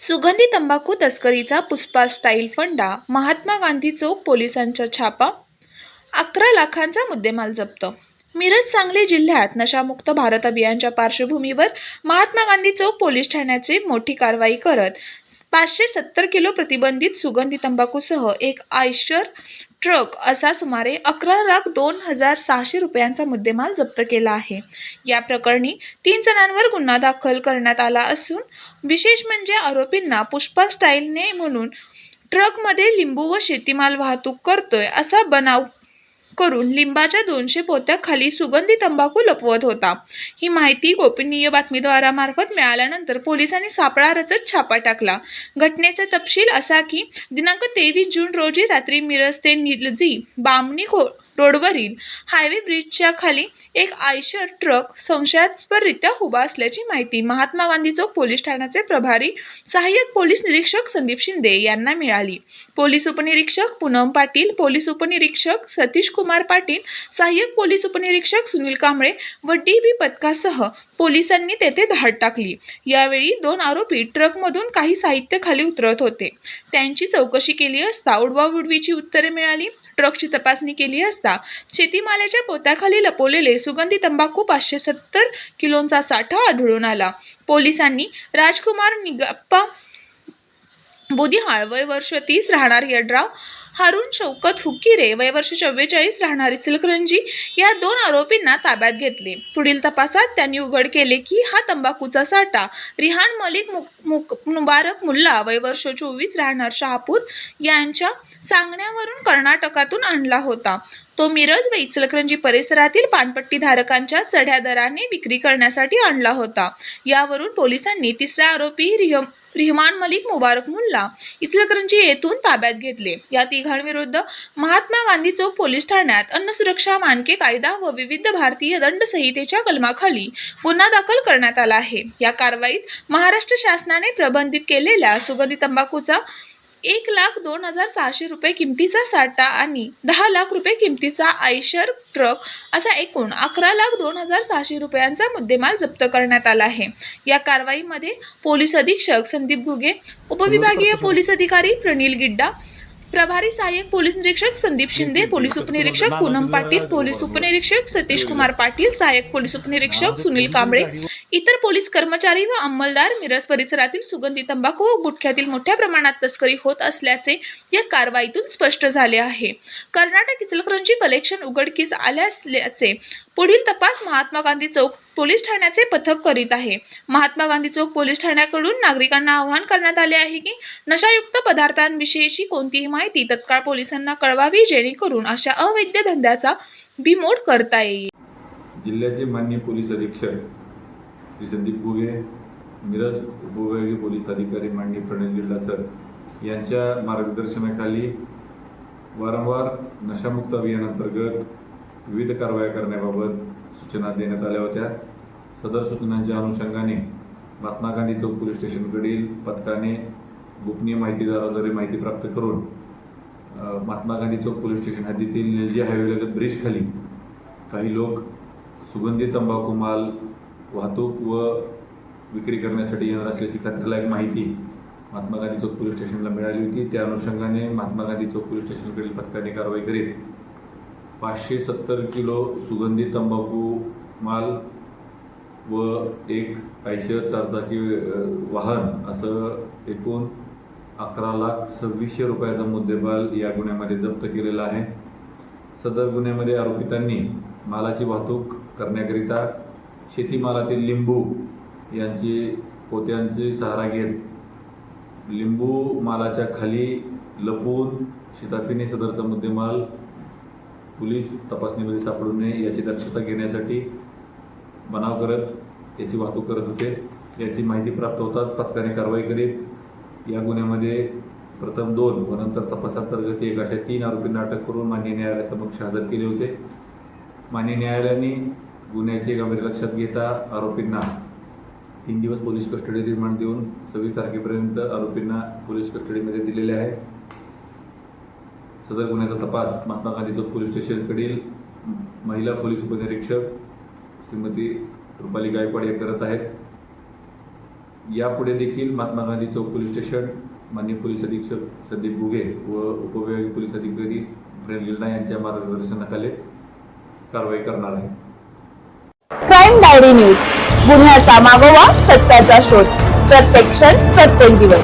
सुगंधी तंबाखू तस्करीचा पुष्पा स्टाईल फंडा महात्मा गांधी चौक पोलिसांचा छापा अकरा लाखांचा मुद्देमाल जप्त मिरज सांगली जिल्ह्यात नशामुक्त भारत अभियानच्या पार्श्वभूमीवर महात्मा गांधी चौक पोलीस ठाण्याचे मोठी कारवाई करत पाचशे सत्तर किलो प्रतिबंधित सुगंधी तंबाखूसह एक आयशर ट्रक असा सुमारे अकरा लाख दोन हजार सहाशे रुपयांचा मुद्देमाल जप्त केला आहे. या प्रकरणी तीन जणांवर गुन्हा दाखल करण्यात आला असून विशेष म्हणजे आरोपींना पुष्पा स्टाईलने म्हणून ट्रकमध्ये लिंबू व शेतीमाल वाहतूक करतोय असा बनाव करून लिंबाच्या दोनशे पोत्या खाली सुगंधी तंबाखू लपवत होता. ही माहिती गोपनीय बातमीद्वारामार्फत मिळाल्यानंतर पोलिसांनी सापळा रचत छापा टाकला. घटनेचा तपशील असा की दिनांक तेवीस जून रोजी रात्री मिरज ते निलजी बामणी खो रोडवरील हायवे ब्रिजच्या खाली एक आयशर ट्रक संशयास्पदरित्या उभा असल्याची माहिती महात्मा गांधी चौक पोलीस ठाण्याचे प्रभारी सहाय्यक पोलीस निरीक्षक संदीप शिंदे यांना मिळाली. पोलीस उपनिरीक्षक पूनम पाटील पोलीस उपनिरीक्षक सतीश कुमार पाटील सहाय्यक पोलीस उपनिरीक्षक सुनील कांबळे व डी बी पथकासह पोलिसांनी तेथे धाड टाकली. यावेळी दोन आरोपी ट्रकमधून काही साहित्य खाली उतरत होते. त्यांची चौकशी केली असता उडवाउडवीची उत्तरे मिळाली. ट्रकची तपासणी केली असता शेतीमालाच्या पोत्याखाली लपवलेले सुगंधी तंबाखू पाचशे सत्तर किलोंचा साठा आढळून आला. पोलिसांनी राजकुमार निगप्पा बुधिहाळ वय वर्ष तीस राहणार यड्राव हारून शौकत हुकिरे वय वर्ष चव्वेचाळीस राहणारी चिलकरंजी या दोन आरोपींना ताब्यात घेतले. पुढील तपासात त्यांनी उघड केले की हा तंबाखूचा साठा रिहान मलिक मुक- मुक- मुबारक मुल्ला वय वर्ष चोवीस राहणार शहापूर यांच्या सांगण्यावरून कर्नाटकातून आणला होता. तो मिरज व इचलकरंजी परिसरातील पानपट्टी धारकांच्या चढ्या दराने विक्री करण्यासाठी आणला होता. यावरून पोलिसांनी तिसरा आरोपी रिहम रिहमान मलिक मुबारक मुल्ला इचलकरंजी येथून ताब्यात घेतले. या तिघांविरुद्ध महात्मा गांधी चौक पोलीस ठाण्यात अन्न सुरक्षा मानके कायदा व विविध भारतीय दंड संहितेच्या कलमाखाली गुन्हा दाखल करण्यात आला आहे. या कारवाईत महाराष्ट्र शासनाने प्रबंधित केलेल्या सुगंधी तंबाखूचा एक लाख दोन हजार सहाशे रुपये किमतीचा साठा आणि दहा लाख रुपये किमतीचा आयशर ट्रक असा एकूण अकरा लाख दोन हजार सहाशे रुपयांचा मुद्देमाल जप्त करण्यात आला आहे. या कारवाईमध्ये पोलीस अधीक्षक संदीप घुगे उपविभागीय पोलीस अधिकारी प्रनिल गिड्डा प्रभारी सहाय्यक पोलीस निरीक्षक संदीप शिंदे पोलीस उपनिरीक्षक पूनम पाटील पोलीस उपनिरीक्षक सतीश कुमार पाटील सहाय्यक पोलीस उपनिरीक्षक सुनील कांबळे इतर पोलीस कर्मचारी व अंमलदार मिरज परिसरातील सुगंधी तंबाखू व गुटख्यातील मोठ्या प्रमाणात तस्करी होत असल्याचे या कारवाईतून स्पष्ट झाले आहे. कर्नाटक इचलकरंजी कलेक्शन उघडकीस आले असल्याचे पुढील तपास महात्मा गांधी चौक पोलीस ठाण्याचे पथक करीत आहे. महात्मा गांधी चौक पोलीस ठाण्याकडून नागरिकांना आवाहन करण्यात आले आहे की नशायुक्त पदार्थांविषयीची कोणतीही माहिती तत्काळ पोलिसांना कळवावी जेणेकरून अशा अवैध धंद्याचा बिमोड करता येईल. जिल्ह्याचे मान्य पोलीस अधीक्षक श्री संदीप घुगे मिरज उपविभागीय पोलीस अधिकारी माननीय प्रणय जिल्हा सर यांच्या मार्गदर्शनाखाली वारंवार नशामुक्त अभियानांतर्गत विविध कारवाया करण्याबाबत सूचना देण्यात आल्या होत्या. सदर सूचनांच्या अनुषंगाने महात्मा गांधी चौक पोलीस स्टेशनकडील पथकाने गोपनीय माहितीदाराद्वारे माहिती प्राप्त करून महात्मा गांधी चौक पोलीस स्टेशन हद्दीतील निलजी हायवेलगत ब्रिजखाली काही लोक सुगंधी तंबाखू माल वाहतूक व विक्री करण्यासाठी येणार असल्याची खात्रीलायक माहिती महात्मा गांधी चौक पोलीस स्टेशनला मिळाली होती. त्या अनुषंगाने महात्मा गांधी चौक पोलीस स्टेशनकडील पथकाने कारवाई करीत पाचशे सत्तर किलो सुगंधी तंबाखू माल व एक आयशर चारचाकी वाहन असं एकूण अकरा लाख सव्वीसशे रुपयाचा मुद्देमाल या गुन्ह्यामध्ये जप्त केलेला आहे. सदर गुन्ह्यामध्ये आरोपितांनी मालाची वाहतूक करण्याकरिता शेतीमालातील लिंबू यांची पोत्यांची सहारा घेत लिंबू मालाच्या खाली लपवून शिताफीने सदरचा मुद्देमाल पोलीस तपासणीमध्ये सापडू नये याची दक्षता घेण्यासाठी बनाव करत याची वाहतूक करत होते. याची माहिती प्राप्त होताच पथकाने कारवाई करीत. या गुन्ह्यामध्ये प्रथम दोन व नंतर तपासांतर्गत एक अशा तीन आरोपींना अटक करून मान्य न्यायालयासमक्ष हजर केले होते. मान्य न्यायालयाने गुन्ह्याचे गंभीर लक्षात घेता आरोपींना तीन दिवस पोलीस कस्टडी रिमांड देऊन सव्वीस तारखेपर्यंत आरोपींना पोलीस कस्टडीमध्ये दिलेले आहे. सदर गुन्ह्याचा तपास महात्मा गांधी चौक पोलीस स्टेशनकडील महिला पोलीस उपनिरीक्षक श्रीमती रुपाली गायकवाड हे करत आहेत. यापुढे देखील महात्मा गांधी चौक पोलीस स्टेशन माननीय पोलीस अधीक्षक संदीप बुगे व उपविभागीय पोलीस अधिकारी प्रेम यांच्या मार्गदर्शनाखाली कारवाई करणार आहे. क्राईम डायरी न्यूज गुन्ह्याचा मागोवा सत्याचा शोध. प्रत्येक क्षण प्रत्येक दिवस.